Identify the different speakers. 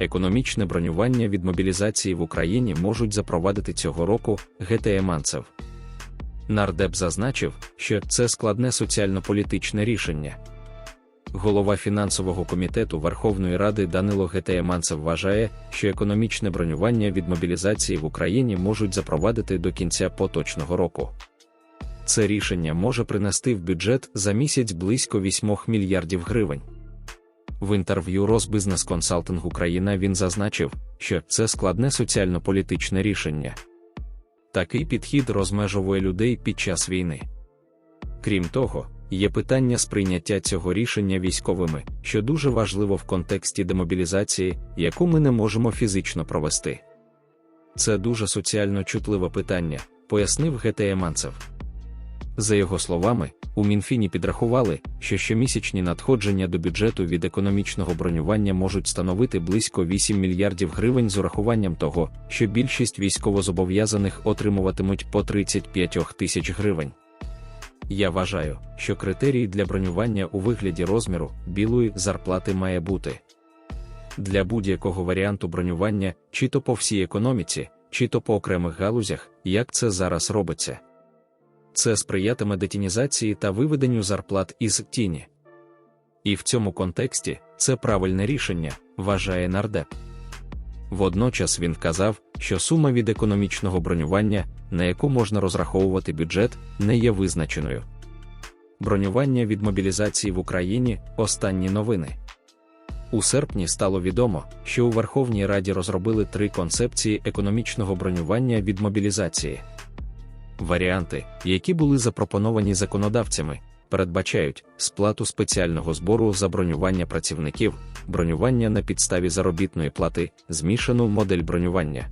Speaker 1: економічне бронювання від мобілізації в Україні можуть запровадити цього року ГТЕ Манцев. Нардеп зазначив, що це складне соціально-політичне рішення. Голова фінансового комітету Верховної Ради Данило Гетеєманцев вважає, що економічне бронювання від мобілізації в Україні можуть запровадити до кінця поточного року. Це рішення може принести в бюджет за місяць близько 8 мільярдів гривень. В інтерв'ю Росбизнес Консалтинг Україна він зазначив, що це складне соціально-політичне рішення. Такий підхід розмежовує людей під час війни. Крім того, є питання сприйняття цього рішення військовими, що дуже важливо в контексті демобілізації, яку ми не можемо фізично провести. Це дуже соціально чутливе питання, пояснив ГТЕ Манцев. За його словами, у Мінфіні підрахували, що щомісячні надходження до бюджету від економічного бронювання можуть становити близько 8 мільярдів гривень з урахуванням того, що більшість військовозобов'язаних отримуватимуть по 35 тисяч гривень. Я вважаю, що критерій для бронювання у вигляді розміру білої зарплати має бути. Для будь-якого варіанту бронювання, чи то по всій економіці, чи то по окремих галузях, як це зараз робиться. Це сприятиме детінізації та виведенню зарплат із тіні. І в цьому контексті це правильне рішення, вважає нардеп. Водночас він вказав, що сума від економічного бронювання, на яку можна розраховувати бюджет, не є визначеною. Бронювання від мобілізації в Україні останні новини. У серпні стало відомо, що у Верховній Раді розробили три концепції економічного бронювання від мобілізації. Варіанти, які були запропоновані законодавцями, передбачають сплату спеціального збору за бронювання працівників, бронювання на підставі заробітної плати, змішану модель бронювання.